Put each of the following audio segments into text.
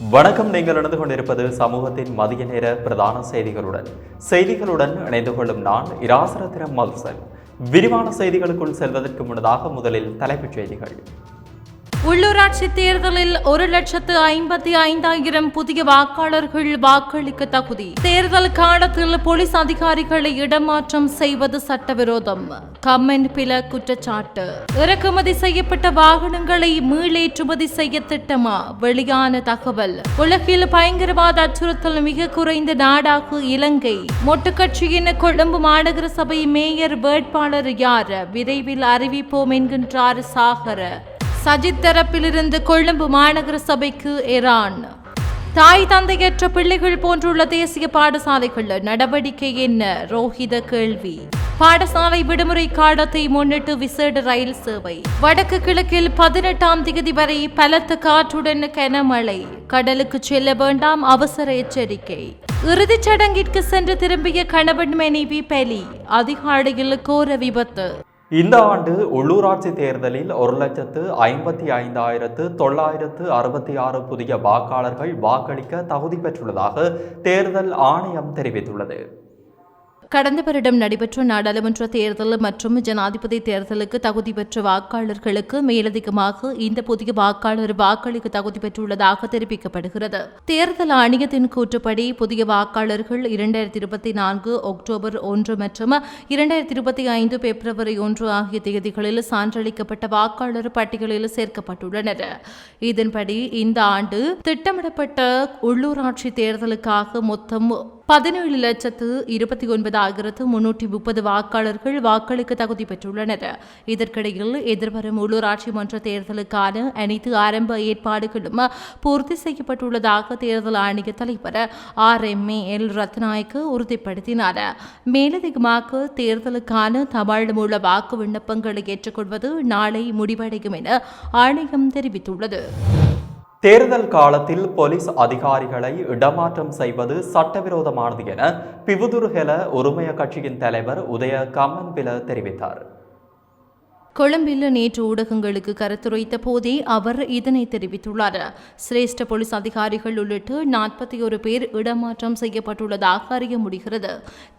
வணக்கம். நீங்கள் இணைந்து கொண்டிருப்பது சமூகத்தின் மதிய நேர பிரதான செய்திகளுடன். செய்திகளுடன் இணைந்து கொள்ளும் நான் இராசரத்திரம் மல்சன் விரிவான செய்திகளுக்குள் செல்வதற்கு முன்னதாக முதலில் தலைப்புச் செய்திகள். உள்ளூராட்சி தேர்தலில் ஒரு லட்சத்து ஐம்பத்தி ஐந்தாயிரம் புதிய வாக்காளர்கள் வாக்களிக்க தகுதி. தேர்தல் காலத்தில் போலீஸ் அதிகாரிகளை இடமாற்றம் செய்வது சட்டவிரோதம். கமெண்ட் பில குற்றச்சாட்டு. இறக்குமதி செய்யப்பட்ட வாகனங்களை மீளேற்றுமதி செய்ய திட்டமா? வெளியான தகவல். உலகில் பயங்கரவாத அச்சுறுத்தல் மிக குறைந்த நாடாக இலங்கை. மொட்டுக்கட்சியின் கொழும்பு மாநகர சபை மேயர் வேட்பாளர் யார்? விரைவில் அறிவிப்போம் என்கின்றார் சாகர. சஜித் தரப்பிலிருந்து கொழும்பு மாநகர சபைக்கு ஈரான் தாய் தந்தையற்ற பிள்ளைகள் போன்றுள்ள தேசிய பாடசாலைகள் நடவடிக்கை என்ன? ரோஹித கேள்வி. பாடசாலை விடுமுறை காலத்தை முன்னிட்டு விசேட ரயில் சேவை. வடக்கு கிழக்கில் பதினெட்டாம் தேதி வரை பலத்த காற்றுடன் கனமழை. கடலுக்கு செல்ல வேண்டாம் அவசர எச்சரிக்கை. இறுதிச் சடங்கிற்கு சென்று திரும்பிய கணவன் மனைவி பலி. அதிகாலையில் கோர விபத்து. இந்த ஆண்டு உள்ளூராட்சி தேர்தலில் ஒரு லட்சத்து ஐம்பத்தி ஐந்தாயிரத்து தொள்ளாயிரத்து அறுபத்தி ஆறு புதிய வாக்காளர்கள் வாக்களிக்க தகுதி பெற்றுள்ளதாக தேர்தல் ஆணையம் தெரிவித்துள்ளது. கடந்த வருடம் நடைபெற்ற நாடாளுமன்ற தேர்தல் மற்றும் ஜனாதிபதி தேர்தலுக்கு தகுதி பெற்ற வாக்காளர்களுக்கு மேலதிகமாக இந்த புதிய வாக்காளர் வாக்களிக்க தகுதி பெற்றுள்ளதாக தெரிவிக்கப்படுகிறது. தேர்தல் ஆணையத்தின் கூற்றுப்படி புதிய வாக்காளர்கள் இரண்டாயிரத்தி இருபத்தி நான்கு அக்டோபர் ஒன்று மற்றும் இரண்டாயிரத்தி இருபத்தி ஐந்து பிப்ரவரி ஒன்று ஆகிய தேதிகளில் சான்றளிக்கப்பட்ட வாக்காளர் பட்டியலில் சேர்க்கப்பட்டுள்ளனர். இதன்படி இந்த ஆண்டு திட்டமிடப்பட்ட உள்ளூராட்சி தேர்தலுக்காக மொத்தம் பதினேழு லட்சத்து இருபத்தி ஒன்பதாயிரத்து முன்னூற்றி முப்பது வாக்காளர்கள் வாக்களிக்க தகுதி பெற்றுள்ளனர். இதற்கிடையில் எதிர்வரும் உள்ளூராட்சி மன்ற தேர்தலுக்கான அனைத்து ஆரம்ப ஏற்பாடுகளும் பூர்த்தி செய்யப்பட்டுள்ளதாக தேர்தல் ஆணைய தலைவர் R M A L Rathnayake உறுதிப்படுத்தினார். மேலதிகமாக தேர்தலுக்கான தமிழ் மூல வாக்கு விண்ணப்பங்களை ஏற்றுக்கொள்வது நாளை முடிவடையும் என ஆணையம் தெரிவித்துள்ளது. தேர்தல் காலத்தில் போலீஸ் அதிகாரிகளை இடமாற்றம் செய்வது சட்டவிரோதமானது என பிவுதுருகெல உரிமைய கட்சியின் தலைவர் உதய கம்மன்பில தெரிவித்தார். கொழும்பில் நேற்று ஊடகங்களுக்கு கருத்துரைத்த போதே அவர் இதனை தெரிவித்துள்ளார். சிரேஷ்ட போலீஸ் அதிகாரிகள் உள்ளிட்டு நாற்பத்தி ஒரு பேர் இடமாற்றம் செய்யப்பட்டுள்ளதாக அறிய முடிகிறது.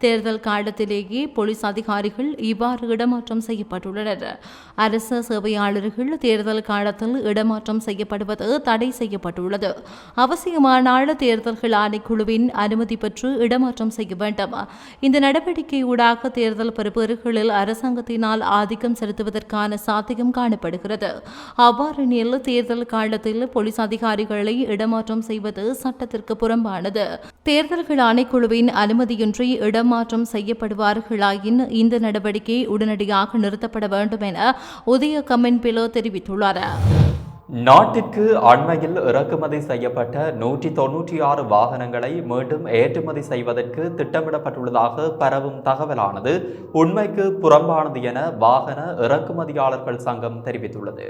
தேர்தல் காலத்திலேயே போலீஸ் அதிகாரிகள் இவ்வாறு இடமாற்றம் செய்யப்பட்டுள்ளனர். அரசு சேவையாளர்கள் தேர்தல் காலத்தில் இடமாற்றம் செய்யப்படுவது தடை செய்யப்பட்டுள்ளது. அவசியமானால் தேர்தல்கள் ஆணைக்குழுவின் அனுமதி பெற்று இடமாற்றம் செய்ய வேண்டும். இந்த நடவடிக்கையூடாக தேர்தல் பெறுபேறுகளில் அரசாங்கத்தினால் ஆதிக்கம் செலுத்துவதற்கு அதற்கான சாத்தியம் காணப்படுகிறது. அவ்வாறு நில தேர்தல் காலத்தில் போலீஸ் அதிகாரிகளை இடமாற்றம் செய்வது சட்டத்திற்கு புறம்பானது. தேர்தல்கள் ஆணைக்குழுவின் அனுமதியின்றி இடமாற்றம் செய்யப்படுவார்களாயின் இந்த நடவடிக்கை உடனடியாக நிறுத்தப்பட வேண்டும் என உதய கமின் பிலோ தெரிவித்துள்ளார். நாட்டிற்கு அண்மையில் இறக்குமதி செய்யப்பட்ட நூற்றி தொன்னூற்றி ஆறு வாகனங்களை மீண்டும் ஏற்றுமதி செய்வதற்கு திட்டமிடப்பட்டுள்ளதாக பரவும் தகவலானது உண்மைக்கு புறம்பானது என வாகன இறக்குமதியாளர்கள் சங்கம் தெரிவித்துள்ளது.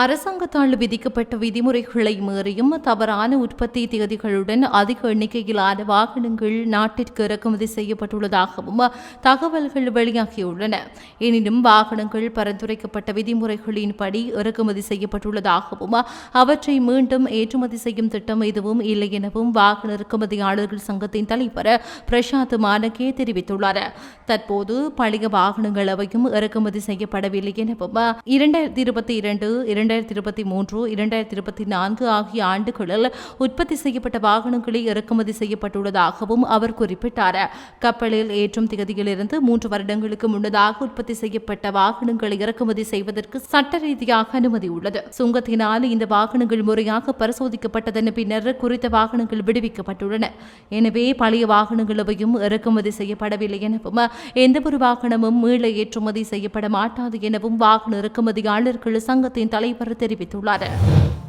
அரசாங்கத்தால் விதிக்கப்பட்ட விதிமுறைகளை மீறியும் தவறான உற்பத்தி தேதிகளுடன் அதிக எண்ணிக்கையிலான வாகனங்கள் நாட்டிற்கு இறக்குமதி செய்யப்பட்டுள்ளதாகவும் தகவல்கள் வெளியாகியுள்ளன. எனினும் வாகனங்கள் பரிந்துரைக்கப்பட்ட விதிமுறைகளின்படி இறக்குமதி செய்யப்பட்டுள்ளதாகவும் அவற்றை மீண்டும் ஏற்றுமதி செய்யும் திட்டம் எதுவும் இல்லை எனவும் வாகன இறக்குமதியாளர்கள் சங்கத்தின் தலைவர் பிரசாந்த் மானகே தெரிவித்துள்ளார். தற்போது பழைய வாகனங்கள் அவையும் இறக்குமதி செய்யப்படவில்லை எனவும் இரண்டாயிரத்தி இருபத்தி இரண்டு இரண்டாயிரத்தி இருபத்தி மூன்று இரண்டாயிரத்தி இருபத்தி நான்கு ஆகிய ஆண்டுகளில் உற்பத்தி செய்யப்பட்ட வாகனங்களை இறக்குமதி செய்யப்பட்டுள்ளதாகவும் அவர் குறிப்பிட்டார். கப்பலில் ஏற்றும் திகதியிலிருந்து மூன்று வருடங்களுக்கு முன்னதாக உற்பத்தி செய்யப்பட்ட வாகனங்களை இறக்குமதி செய்வதற்கு சட்ட ரீதியாக அனுமதி உள்ளது. சுங்கத்தினால் இந்த வாகனங்கள் முறையாக பரிசோதிக்கப்பட்டதன் பின்னர் குறித்த வாகனங்கள் விடுவிக்கப்பட்டுள்ளன. எனவே பழைய வாகனங்களவையும் இறக்குமதி செய்யப்படவில்லை எனவும் எந்தவொரு வாகனமும் மீள ஏற்றுமதி செய்யப்பட மாட்டாது எனவும் வாகன இறக்குமதியாளர்கள் சங்கத்தின் தலைவர் தெரிவித்துள்ளார்.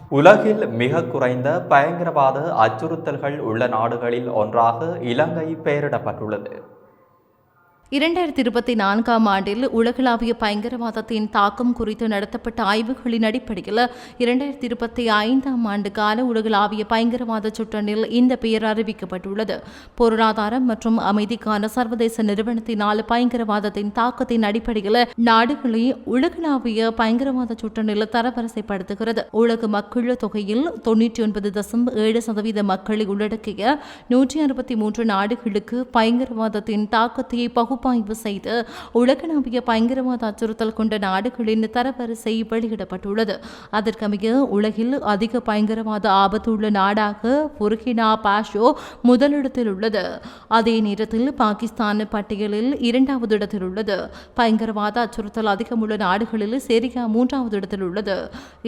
உலகில் மிக குறைந்த பயங்கரவாத அச்சுறுத்தல்கள் உள்ள நாடுகளில் ஒன்றாக இலங்கை பெயரிடப்பட்டுள்ளது. இரண்டாயிரத்தி இருபத்தி நான்காம் ஆண்டில் உலகளாவிய பயங்கரவாதத்தின் தாக்கம் குறித்து நடத்தப்பட்ட ஆய்வுகளின் அடிப்படையில் இரண்டாயிரத்தி இருபத்தி ஐந்தாம் ஆண்டு கால உலகளாவிய பயங்கரவாத சுட்டனில் இந்த பெயர் அறிவிக்கப்பட்டுள்ளது. பொருளாதாரம் மற்றும் அமைதிக்கான சர்வதேச நிறுவனத்தினால் பயங்கரவாதத்தின் தாக்கத்தின் அடிப்படையில் நாடுகளை உலகளாவிய பயங்கரவாத சுட்டனில் தரவரிசைப்படுத்துகிறது. உலக மக்கள் தொகையில் தொன்னூற்றி ஒன்பது தசம் ஏழு சதவீத மக்களை உள்ளடக்கிய நூற்றி அறுபத்தி மூன்று நாடுகளுக்கு பயங்கரவாதத்தின் தாக்கத்தை பகுப்பாய்வு செய்து உலகளாவிய பயங்கரவாத அச்சுறுத்தல் கொண்ட நாடுகளின் தரவரிசை வெளியிடப்பட்டுள்ளது. அதற்கமைய உலகில் அதிக பயங்கரவாத ஆபத்துள்ள நாடாக புர்கினா பாஷோ முதலிடத்தில் உள்ளது. அதே நேரத்தில் பாகிஸ்தான் பட்டியலில் இரண்டாவது இடத்தில் உள்ளது. பயங்கரவாத அச்சுறுத்தல் அதிகமுள்ள நாடுகளில் சிரியா மூன்றாவது இடத்தில் உள்ளது.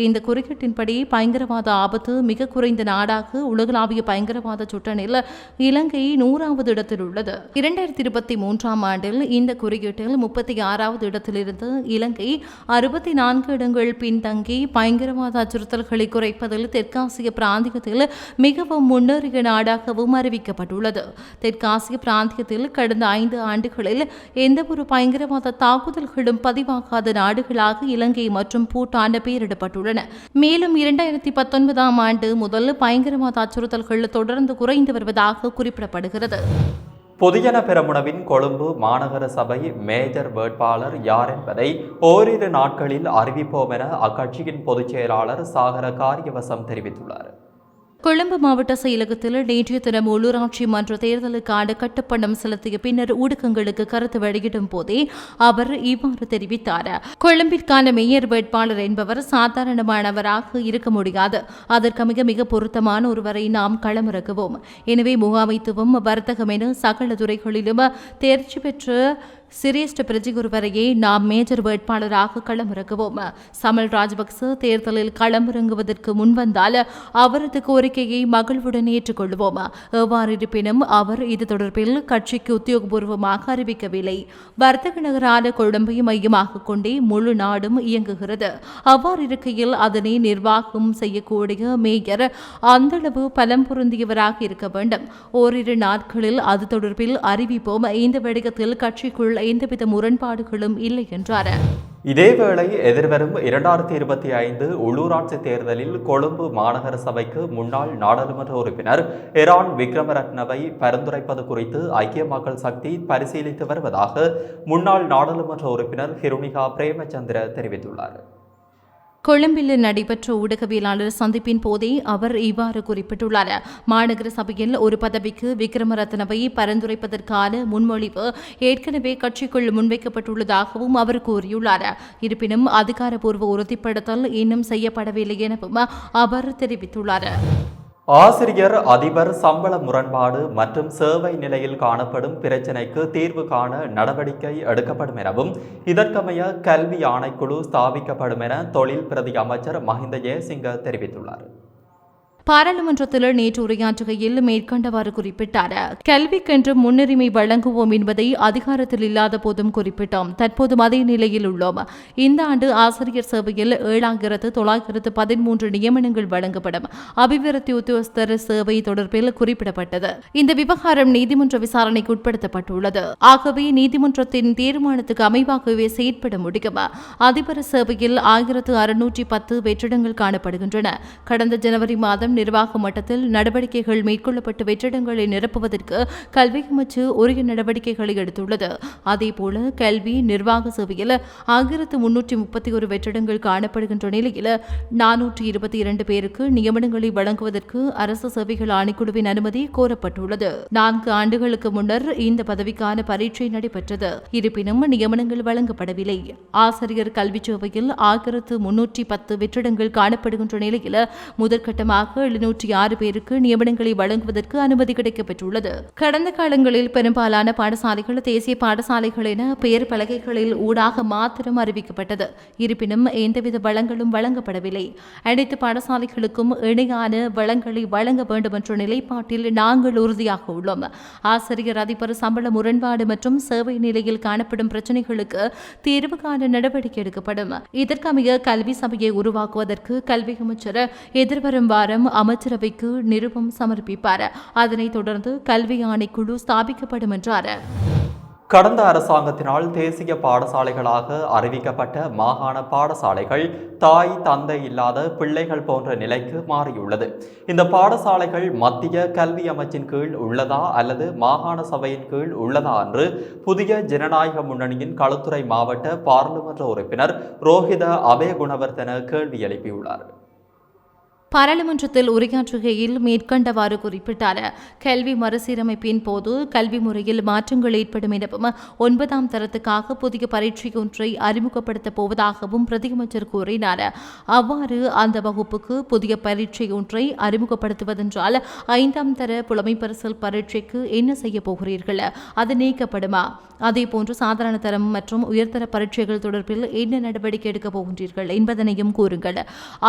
இந்த குறியீட்டின்படி பயங்கரவாத ஆபத்து மிக குறைந்த நாடாக உலகளாவிய பயங்கரவாத சுட்டனில் இலங்கை நூறாவது இடத்தில் உள்ளது. இரண்டாயிரத்தி இருபத்தி மூன்றாம் ஆண்டு ஆண்டில் இந்த குறியீட்டில் முப்பத்தி ஆறாவது இடத்திலிருந்து இலங்கை அறுபத்தி நான்கு இடங்கள் பின்தங்கி பயங்கரவாத அச்சுறுத்தல்களை குறைப்பதில் தெற்காசிய பிராந்தியத்தில் மிகவும் முன்னேறிய நாடாகவும் அறிவிக்கப்பட்டுள்ளது. தெற்காசிய பிராந்தியத்தில் கடந்த ஐந்து ஆண்டுகளில் எந்தவொரு பயங்கரவாத தாக்குதல்களும் பதிவாகாத நாடுகளாக இலங்கை மற்றும் பூட்டான் பெயரிடப்பட்டுள்ளன. மேலும் இரண்டாயிரத்தி பத்தொன்பதாம் ஆண்டு முதல் பயங்கரவாத அச்சுறுத்தல்கள் தொடர்ந்து குறைந்து வருவதாக குறிப்பிடப்படுகிறது. பொதுஜன பெரமுனவின் கொழும்பு மாநகர சபை மேஜர் வேட்பாளர் யார் என்பதை ஓரிரு நாட்களில் அறிவிப்போம் என அக்கட்சியின் பொதுச் செயலாளர் சாகர காரியவசம் தெரிவித்துள்ளார். கொழும்பு மாவட்ட செயலகத்தில் நேற்றைய தினம் உள்ளூராட்சி மன்ற தேர்தலுக்கான கட்டுப்பணம் செலுத்திய பின்னர் ஊடகங்களுக்கு கருத்து வெளியிடும் போதே அவர் இவ்வாறு தெரிவித்தார். கொழும்பிற்கான மேயர் வேட்பாளர் என்பவர் சாதாரணமானவராக இருக்க முடியாது. அதற்கமிக மிக பொருத்தமான ஒருவரை நாம் களமிறக்குவோம். எனவே முகாமைத்துவம் வர்த்தகம் என சகல துறைகளிலும் தேர்ச்சி பெற்று சிரேஷ்ட பிரஜிகுருவரையே நாம் மேஜர் வேட்பாளராக களமிறங்குவோம் சமல் ராஜபக்ச தேர்தலில் களமிறங்குவதற்கு முன்வந்தால் அவரது கோரிக்கையை மகிழ்வுடன் ஏற்றுக்கொள்வோம். எவ்வாறு இருப்பினும் அவர் இது தொடர்பில் கட்சிக்கு உத்தியோகபூர்வமாக அறிவிக்கவில்லை. வர்த்தக நகரான கொழும்பை மையமாக கொண்டே முழு நாடும் இயங்குகிறது. அவ்வாறு இருக்கையில் அதனை நிர்வாகம் செய்யக்கூடிய மேயர் அந்தளவு பலம் பொருந்தியவராக இருக்க வேண்டும். ஓரிரு நாட்களில் அது தொடர்பில் அறிவிப்போம். இந்த விடயத்தில் கட்சிக்குள் எந்தவித முரண்பாடுகளும் இல்லை என்றார். இதேவேளை எதிர்வரும் இரண்டாயிரத்தி இருபத்தி ஐந்து உள்ளூராட்சி தேர்தலில் கொழும்பு மாநகர சபைக்கு முன்னாள் நாடாளுமன்ற உறுப்பினர் எரான் விக்ரமரத்னவை பரிந்துரைப்பது குறித்து ஐக்கிய மக்கள் சக்தி பரிசீலித்து வருவதாக முன்னாள் நாடாளுமன்ற உறுப்பினர் ஹிருணிகா பிரேமச்சந்திர தெரிவித்துள்ளார். கொழும்பில் நடைபெற்ற ஊடகவியலாளர் சந்திப்பின் போதே அவர் இவ்வாறு குறிப்பிட்டுள்ளார். மாநகர சபையில் ஒரு பதவிக்கு விக்ரமரத்னவை பரிந்துரைப்பதற்கான முன்மொழிவு ஏற்கனவே கட்சிக்குள் முன்வைக்கப்பட்டுள்ளதாகவும் அவர் கூறியுள்ளார். இருப்பினும் அதிகாரப்பூர்வ உறுதிப்படுத்தல் இன்னும் செய்யப்படவில்லை எனவும் அவர் தெரிவித்துள்ளார். ஆசிரியர் அதிபர் சம்பள முரண்பாடு மற்றும் சேவை நிலையில் காணப்படும் பிரச்சினைக்கு தீர்வு காண நடவடிக்கை எடுக்கப்படும் எனவும் இதற்கமைய கல்வி ஆணைக்குழு ஸ்தாபிக்கப்படும் என தொழில் பிரதி அமைச்சர் மஹிந்த ஜெயசிங்க தெரிவித்துள்ளார். பாராளுமன்றத்தில் நேற்று உரையாற்றுகையில் மேற்கண்டவாறு குறிப்பிட்டார். கல்விக்கென்று முன்னுரிமை வழங்குவோம் என்பதை அதிகாரத்தில் இல்லாத போதும் குறிப்பிட்டோம். தற்போது அதே நிலையில் உள்ளோம். இந்த ஆண்டு ஆசிரியர் சேவையில் ஏழாயிரத்து தொள்ளாயிரத்து பதிமூன்று நியமனங்கள் வழங்கப்படும். அபிவிருத்தி உத்தியோகஸ்தர் சேவை தொடர்பில் குறிப்பிடப்பட்டது. இந்த விவகாரம் நீதிமன்ற விசாரணைக்கு உட்படுத்தப்பட்டுள்ளது. ஆகவே நீதிமன்றத்தின் தீர்மானத்துக்கு அமைவாகவே செயற்பட முடியும். அதிபர் சேவையில் ஆயிரத்து அறுநூற்றி பத்து வெற்றிடங்கள் காணப்படுகின்றன. கடந்த ஜனவரி மாதம் நிர்வாக மட்டத்தில் நடவடிக்கைகள் மேற்கொள்ளப்பட்டு வெற்றிடங்களை நிரப்புவதற்கு கல்வி அமைச்சு உரிய நடவடிக்கைகளை எடுத்துள்ளது. அதேபோல கல்வி நிர்வாக சேவையில் ஆயிரத்து முன்னூற்றி முப்பத்தி ஒரு வெற்றிடங்கள் காணப்படுகின்ற நிலையில் நானூற்றி இருபத்தி இரண்டு பேருக்கு நியமனங்களை வழங்குவதற்கு அரசு சேவைகள் ஆணைக்குழுவின் அனுமதி கோரப்பட்டுள்ளது. நான்கு ஆண்டுகளுக்கு முன்னர் இந்த பதவிக்கான பரீட்சை நடைபெற்றது. இருப்பினும் நியமனங்கள் வழங்கப்படவில்லை. ஆசிரியர் கல்வி சேவையில் ஆயிரத்து முன்னூற்றி பத்து வெற்றிடங்கள் காணப்படுகின்ற நிலையில் முதற்கட்டமாக எழுநூற்றி ஆறு பேருக்கு நியமனங்களை வழங்குவதற்கு அனுமதி கிடைக்கப்பெற்றுள்ளது. கடந்த காலங்களில் பெரும்பாலான பாடசாலைகள் தேசிய பாடசாலைகள் என பெயர் பலகைகளில் ஊடாக மாத்திரம் அறிவிக்கப்பட்டது. இருப்பினும் எந்தவித வளங்களும் வழங்கப்படவில்லை. அனைத்து பாடசாலைகளுக்கும் இணையான வளங்களை வழங்க வேண்டும் என்ற நிலைப்பாட்டில் நாங்கள் உறுதியாக உள்ளோம். ஆசிரியர் அதிபர் சம்பள முரண்பாடு மற்றும் சேவை நிலையில் காணப்படும் பிரச்சினைகளுக்கு தீர்வு காண நடவடிக்கை எடுக்கப்படும். இதற்கமைய கல்வி சபையை உருவாக்குவதற்கு கல்வி அமைச்சர் எதிர்வரும் வாரம் அமைச்சரவைக்கு நிருபம் சமர்ப்பிப்பார். அதனைத் தொடர்ந்து கல்வி ஆணைக்குழு ஸ்தாபிக்கப்படும் என்றார். கடந்த அரசாங்கத்தினால் தேசிய பாடசாலைகளாக அறிவிக்கப்பட்ட மாகாண பாடசாலைகள் தாய் தந்தை இல்லாத பிள்ளைகள் போன்ற நிலைக்கு மாறியுள்ளது. இந்த பாடசாலைகள் மத்திய கல்வி அமைச்சின் கீழ் உள்ளதா அல்லது மாகாண சபையின் கீழ் உள்ளதா என்று புதிய ஜனநாயக முன்னணியின் களுத்துறை மாவட்ட பாராளுமன்ற உறுப்பினர் ரோஹித அபே குணவர்தன கேள்வி எழுப்பியுள்ளார். பாராளுமன்றத்தில் உரையாற்றுகையில் மேற்கண்டவாறு குறிப்பிட்டார். கல்வி மறுசீரமைப்பின் போது கல்வி முறையில் மாற்றங்கள் ஏற்படும் எனவும் ஒன்பதாம் தரத்துக்காக புதிய பரீட்சை ஒன்றை அறிமுகப்படுத்தப் போவதாகவும் பிரதியமைச்சர் கூறினார். அவ்வாறு அந்த வகுப்புக்கு புதிய பரீட்சை ஒன்றை அறிமுகப்படுத்துவதென்றால் ஐந்தாம் தர புலமை பரிசல் பரீட்சைக்கு என்ன செய்ய போகிறீர்கள்? அது நீக்கப்படுமா? அதேபோன்று சாதாரண தரம் மற்றும் உயர்தர பரீட்சைகள் தொடர்பில் என்ன நடவடிக்கை எடுக்கப் போகின்றீர்கள் என்பதனையும் கூறுங்கள்.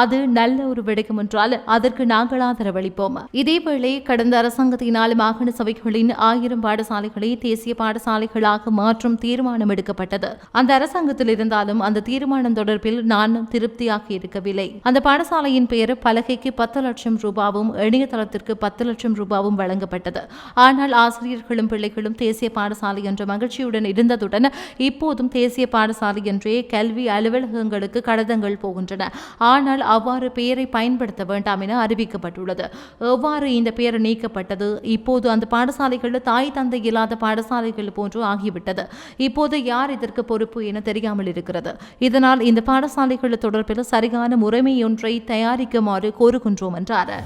அது நல்ல ஒரு விடயம் என்றால் அதற்கு நாங்கள் ஆதரவளிப்போம். இதேவேளை கடந்த அரசாங்கத்தினால் மாகாண சபைகளின் ஆயிரம் பாடசாலைகளை தேசிய பாடசாலைகளாக மாற்றும் தீர்மானம் எடுக்கப்பட்டது. அந்த அரசாங்கத்தில் இருந்தாலும் அந்த தீர்மானம் தொடர்பில் நான் திருப்தியாக இருக்கவில்லை. அந்த பாடசாலையின் பெயர் பலகைக்கு பத்து லட்சம் ரூபாவும் இணையதளத்திற்கு பத்து லட்சம் ரூபாவும் வழங்கப்பட்டது. ஆனால் ஆசிரியர்களும் பிள்ளைகளும் தேசிய பாடசாலை என்ற மகிழ்ச்சியுடன் இருந்ததுடன் இப்போதும் தேசிய பாடசாலை என்றே கல்வி அலுவலகங்களுக்கு கடதங்கள் போகின்றன. ஆனால் அவ்வாறு பெயரை பயன்படுத்த வேண்டாம் என அறிவிக்கப்பட்டுள்ளது. எவ்வாறு இந்த பெயர் நீக்கப்பட்டது? இப்போது அந்த பாடசாலைகள் தாய் தந்தை இல்லாத பாடசாலைகள் போன்று ஆகிவிட்டது. இப்போது யார் இதற்கு பொறுப்பு என தெரியாமல் இருக்கிறது. இதனால் இந்த பாடசாலைகள் தொடர்பில் சரியான முறைமையொன்றை தயாரிக்குமாறு கோருகின்றோம் என்றார்.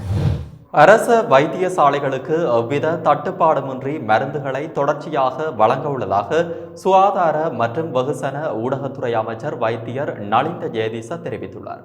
அரச வைத்தியசாலைகளுக்கு எவ்வித தட்டுப்பாடுமின்றி மருந்துகளை தொடர்ச்சியாக வழங்க உள்ளதாக சுகாதார மற்றும் வெகுசன ஊடகத்துறை அமைச்சர் வைத்தியர் நலிந்த ஜெயதீச தெரிவித்துள்ளார்.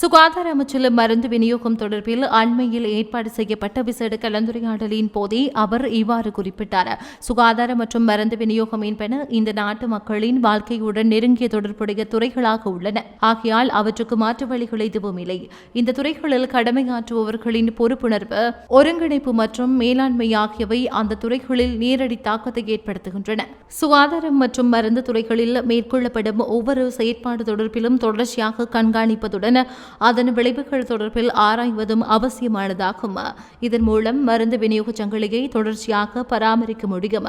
சுகாதார அமைச்சிலும் மருந்து விநியோகம் தொடர்பில் அண்மையில் ஏற்பாடு செய்யப்பட்ட விசேட கலந்துரையாடலின் போதே அவர் இவ்வாறு குறிப்பிட்டார். சுகாதார மற்றும் மருந்து விநியோகம் என்பன இந்த நாட்டு மக்களின் வாழ்க்கையுடன் நெருங்கிய தொடர்புடைய துறைகளாக உள்ளன. ஆகையால் அவற்றுக்கு மாற்று வழிகள் எதுவும் இல்லை. இந்த துறைகளில் கடமையாற்றுபவர்களின் பொறுப்புணர்வு ஒருங்கிணைப்பு மற்றும் மேலாண்மை ஆகியவை அந்த துறைகளில் நேரடி தாக்கத்தை ஏற்படுத்துகின்றன. சுகாதாரம் மற்றும் மருந்து துறைகளில் மேற்கொள்ளப்படும் ஒவ்வொரு செயற்பாடு தொடர்பிலும் தொடர்ச்சியாக கண்காணிப்பதுடன் அதன் விளைவுகள் தொடர்பில் ஆராய்வதும் அவசியமானதாகும். இதன் மூலம் மருந்து விநியோக சங்கிலியை தொடர்ச்சியாக பராமரிக்க முடியும்.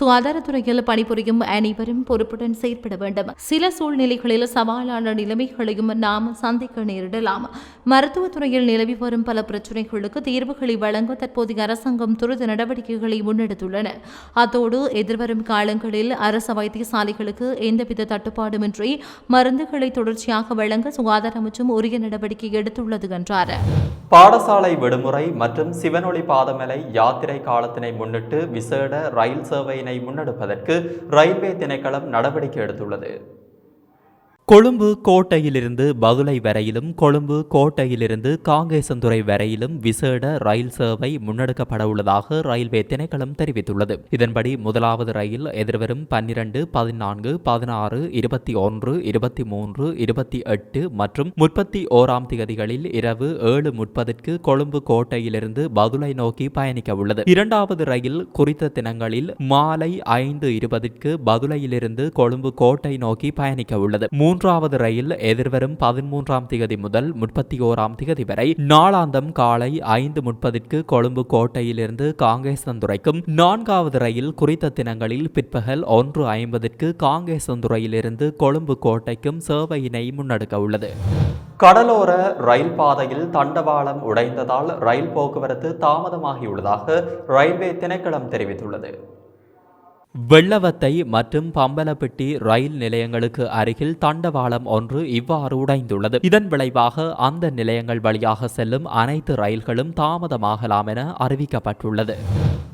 சுகாதாரத்துறையில் பணிபுரியும் அனைவரும் பொறுப்புடன் செயற்பட வேண்டும். சில சூழ்நிலைகளில் சவாலான நிலைமைகளையும் நாம் சந்திக்க நேரிடலாம். மருத்துவத்துறையில் நிலவி வரும் பல பிரச்சினைகளுக்கு தீர்வுகளை வழங்க தற்போதைய அரசாங்கம் துரித நடவடிக்கைகளை முன்னெடுத்துள்ளன. அத்தோடு எதிர்வரும் காலங்களில் அரசு வைத்தியசாலைகளுக்கு எந்தவித தட்டுப்பாடுமின்றி மருந்துகளை தொடர்ச்சியாக வழங்க சுகாதார அமைச்சும் உரிய நடவடிக்கை எடுத்துள்ளது என்றார். பாடசாலை விடுமுறை மற்றும் சிவனொளி பாதமலை யாத்திரை காலத்தினை முன்னிட்டு விசேட ரயில் சேவையினை முன்னெடுப்பதற்கு ரயில்வே திணைக்களம் நடவடிக்கை எடுத்துள்ளது. கொழும்பு கோட்டையிலிருந்து பதுளை வரையிலும் கொழும்பு கோட்டையிலிருந்து காங்கேசந்துறை வரையிலும் விசேட ரயில் சேவை முன்னெடுக்கப்பட உள்ளதாக ரயில்வே திணைக்களம் தெரிவித்துள்ளது. இதன்படி முதலாவது ரயில் எதிர்வரும் பன்னிரண்டு பதினான்கு பதினாறு இருபத்தி ஒன்று இருபத்தி மூன்று இருபத்தி எட்டு மற்றும் முப்பத்தி ஓராம் தேதிகளில் இரவு ஏழு முப்பதற்கு கொழும்பு கோட்டையிலிருந்து பதுளை நோக்கி பயணிக்க உள்ளது. இரண்டாவது ரயில் குறித்த தினங்களில் மாலை ஐந்து இருபதற்கு பதுளையிலிருந்து கொழும்பு கோட்டை நோக்கி பயணிக்க உள்ளது. மூன்றாவது ரயில் எதிர்வரும் பதிமூன்றாம் திகதி முதல் முப்பத்தி ஓராம் திகதி வரை நாளாந்தம் காலை ஐந்து முப்பதிற்கு கொழும்பு கோட்டையிலிருந்து காங்கேசந்துறைக்கும் நான்காவது ரயில் குறித்த தினங்களில் பிற்பகல் ஒன்று ஐம்பதிற்கு காங்கேசந்துறையிலிருந்து கொழும்பு கோட்டைக்கும் சேவையினை முன்னெடுக்க உள்ளது. கடலோர ரயில் பாதையில் தண்டவாளம் உடைந்ததால் ரயில் போக்குவரத்து தாமதமாகியுள்ளதாக ரயில்வே திணைக்களம் தெரிவித்துள்ளது. வெள்ளவத்தை மற்றும் பம்பலப்பட்டி ரயில் நிலையங்களுக்கு அருகில் தண்டவாளம் ஒன்று இவ்வாறு உடைந்துள்ளது. இதன் விளைவாக அந்த நிலையங்கள் வழியாக செல்லும் அனைத்து ரயில்களும் தாமதமாகலாம் என அறிவிக்கப்பட்டுள்ளது.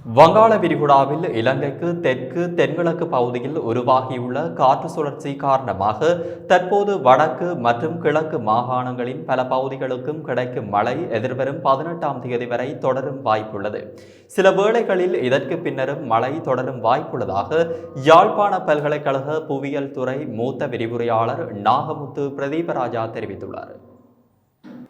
வங்காள விரிகுடாவில் இலங்கைக்கு தெற்கு தென்கிழக்கு பகுதியில் உருவாகியுள்ள காற்று சுழற்சி காரணமாக தற்போது வடக்கு மற்றும் கிழக்கு மாகாணங்களின் பல பகுதிகளுக்கும் கிடைக்கும் மழை எதிர்வரும் பதினெட்டாம் தேதி வரை தொடரும் வாய்ப்புள்ளது. சில வேளைகளில் இதற்கு பின்னரும் மழை தொடரும் வாய்ப்புள்ளதாக யாழ்ப்பாண பல்கலைக்கழக புவியியல் துறை மூத்த விரிவுரையாளர் நாகமுத்து பிரதீபராஜா தெரிவித்துள்ளார்.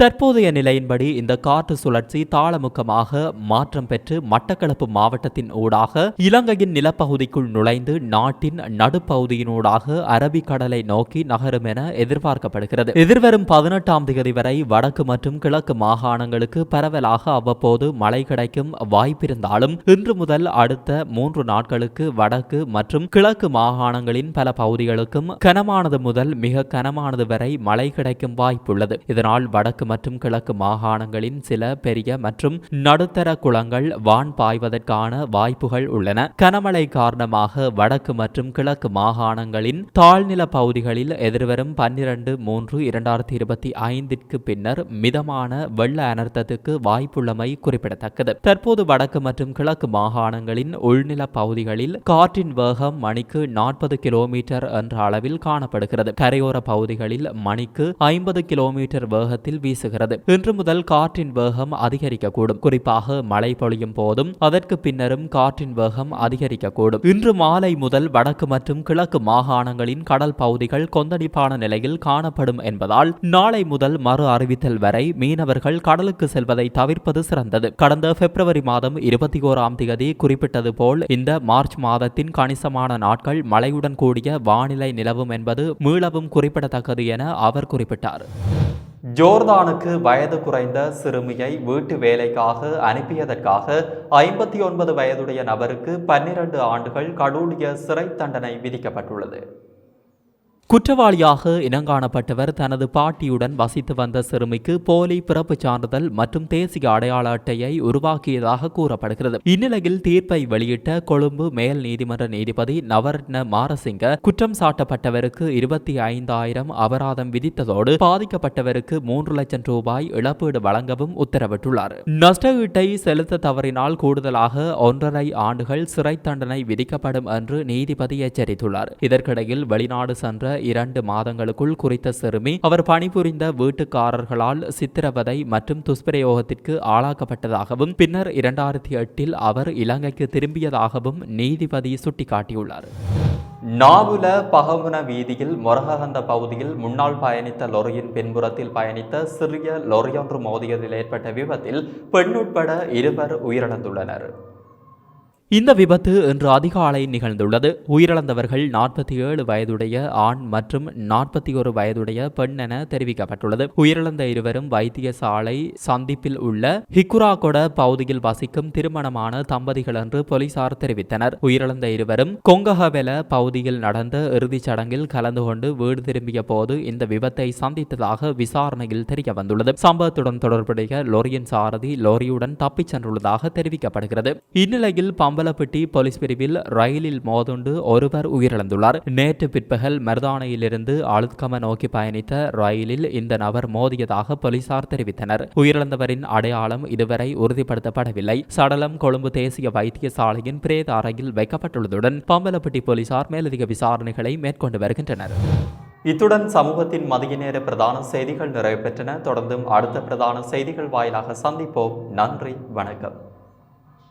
தற்போதைய நிலையின்படி இந்த காற்று சுழற்சி தாளமுக்கமாக மாற்றம் பெற்று மட்டக்களப்பு மாவட்டத்தின் ஊடாக இலங்கையின் நிலப்பகுதிக்குள் நுழைந்து நாட்டின் நடுப்பகுதியினூடாக அரபிக்கடலை நோக்கி நகரும் என எதிர்பார்க்கப்படுகிறது. எதிர்வரும் பதினெட்டாம் தேதி வரை வடக்கு மற்றும் கிழக்கு மாகாணங்களுக்கு பரவலாக அவ்வப்போது மழை கிடைக்கும் வாய்ப்பிருந்தாலும் இன்று முதல் அடுத்த மூன்று நாட்களுக்கு வடக்கு மற்றும் கிழக்கு மாகாணங்களின் பல பகுதிகளுக்கும் கனமானது முதல் மிக கனமானது வரை மழை கிடைக்கும் வாய்ப்புள்ளது. இதனால் வடக்கு மற்றும் கிழக்கு மாகாணங்களின் சில பெரிய மற்றும் நடுத்தர குளங்கள் வான் பாய்வதற்கான வாய்ப்புகள் உள்ளன. கனமழை காரணமாக வடக்கு மற்றும் கிழக்கு மாகாணங்களின் தாழ்நில பகுதிகளில் எதிர்வரும் பன்னிரண்டு மூன்று இரண்டாயிரத்தி இருபத்தி ஐந்திற்கு பின்னர் மிதமான வெள்ள அனர்த்தத்துக்கு வாய்ப்புள்ளமை குறிப்பிடத்தக்கது. தற்போது வடக்கு மற்றும் கிழக்கு மாகாணங்களின் உள்நில பகுதிகளில் காற்றின் வேகம் மணிக்கு நாற்பது கிலோமீட்டர் என்ற அளவில் காணப்படுகிறது. கரையோர பகுதிகளில் மணிக்கு ஐம்பது கிலோமீட்டர் வேகத்தில் வீசுகிறது. இன்று முதல் காற்றின் வேகம் அதிகரிக்கக்கூடும். குறிப்பாக மழை பொழியும் போதும் அதற்கு பின்னரும் காற்றின் வேகம் அதிகரிக்கக்கூடும். இன்று மாலை முதல் வடக்கு மற்றும் கிழக்கு மாகாணங்களின் கடல் பகுதிகள் கொந்தளிப்பான நிலையில் காணப்படும் என்பதால் நாளை முதல் மறு அறிவித்தல் வரை மீனவர்கள் கடலுக்கு செல்வதை தவிர்ப்பது சிறந்தது. கடந்த பிப்ரவரி மாதம் இருபத்தி ஓராம் தேதி குறிப்பிட்டது போல் இந்த மார்ச் மாதத்தின் கணிசமான நாட்கள் மழையுடன் கூடிய வானிலை நிலவும் என்பது மீளவும் குறிப்பிடத்தக்கது என அவர் குறிப்பிட்டார். ஜோர்தானுக்கு வயது குறைந்த சிறுமியை வீட்டு வேலைக்காக அனுப்பியதற்காக ஐம்பத்தி ஒன்பது வயதுடைய நபருக்கு பன்னிரண்டு ஆண்டுகள் கடூழிய சிறை தண்டனை விதிக்கப்பட்டுள்ளது. குற்றவாளியாக இனங்காணப்பட்டவர் தனது பாட்டியுடன் வசித்து வந்த சிறுமிக்கு போலி பிறப்பு சான்றிதழ் மற்றும் தேசிய அடையாள அட்டையை உருவாக்கியதாக கூறப்படுகிறது. இந்நிலையில் தீர்ப்பை வெளியிட்ட கொழும்பு மேல் நீதிமன்ற நீதிபதி நவரத்ன மாரசிங்க குற்றம் சாட்டப்பட்டவருக்கு இருபத்தி ஐந்தாயிரம் அபராதம் விதித்ததோடு பாதிக்கப்பட்டவருக்கு மூன்று லட்சம் ரூபாய் இழப்பீடு வழங்கவும் உத்தரவிட்டுள்ளார். நஷ்டஈட்டை செலுத்த தவறினால் கூடுதலாக ஒன்றரை ஆண்டுகள் சிறை தண்டனை விதிக்கப்படும் என்று நீதிபதி எச்சரித்துள்ளார். இதற்கிடையில் வெளிநாடு சென்ற இரண்டு மாதங்களுக்குள் குறித்த சிறுமி அவர் பணிபுரிந்த வீட்டுக்காரர்களால் சித்திரவதை மற்றும் துஷ்பிரயோகத்திற்கு ஆளாக்கப்பட்டதாகவும் பின்னர் இரண்டாயிரத்தி எட்டில் அவர் இலங்கைக்கு திரும்பியதாகவும் நீதிபதி சுட்டிக்காட்டியுள்ளார். நாவுல பகமுன வீதியில் மொரகந்த பகுதியில் முன்னாள் பயணித்த லொரியின் பின்புறத்தில் பயணித்த சிறிய லொரியொன்று மோதியதில் ஏற்பட்ட விபத்தில் பெண் உட்பட இருவர் உயிரிழந்துள்ளனர். இந்த விபத்து இன்று அதிகாலை நிகழ்ந்துள்ளது. உயிரிழந்தவர்கள் நாற்பத்தி ஏழு வயதுடைய ஆண் மற்றும் நாற்பத்தி ஒரு வயதுடைய பெண் என தெரிவிக்கப்பட்டுள்ளது. உயிரிழந்த இருவரும் வைத்தியசாலை சந்திப்பில் உள்ள ஹிக்குராகொட பகுதியில் வசிக்கும் திருமணமான தம்பதிகள் என்று போலீசார் தெரிவித்தனர். உயிரிழந்த இருவரும் கொங்கஹவெல பகுதியில் நடந்த இறுதிச் சடங்கில் கலந்து கொண்டு வீடு திரும்பிய போது இந்த விபத்தை சந்தித்ததாக விசாரணையில் தெரிய வந்துள்ளது சம்பவத்துடன் தொடர்புடைய லோரியின் சாரதி லோரியுடன் தப்பிச் சென்றுள்ளதாக தெரிவிக்கப்படுகிறது. இந்நிலையில் பம்ப பம்பலப்பட்டி போலீஸ் பிரிவில் ரயிலில் மோதுண்டு ஒருவர் உயிரிழந்துள்ளார். நேற்று பிற்பகல் மருதானையிலிருந்து அழுத்கம நோக்கி பயணித்த ரயிலில் இந்த நபர் மோதியதாக போலீசார் தெரிவித்தனர். உயிரிழந்தவரின் அடையாளம் இதுவரை உறுதிப்படுத்தப்படவில்லை. சடலம் கொழும்பு தேசிய வைத்தியசாலையின் பிரேத அறையில் வைக்கப்பட்டுள்ளதுடன் பம்பலப்பட்டி போலீசார் மேலதிக விசாரணைகளை மேற்கொண்டு வருகின்றனர். இத்துடன் சமூகத்தின் மதிய நேர பிரதான செய்திகள் நிறைவு பெற்றன. தொடர்ந்தும் அடுத்த பிரதான செய்திகள் வாயிலாக சந்திப்போம். நன்றி வணக்கம்.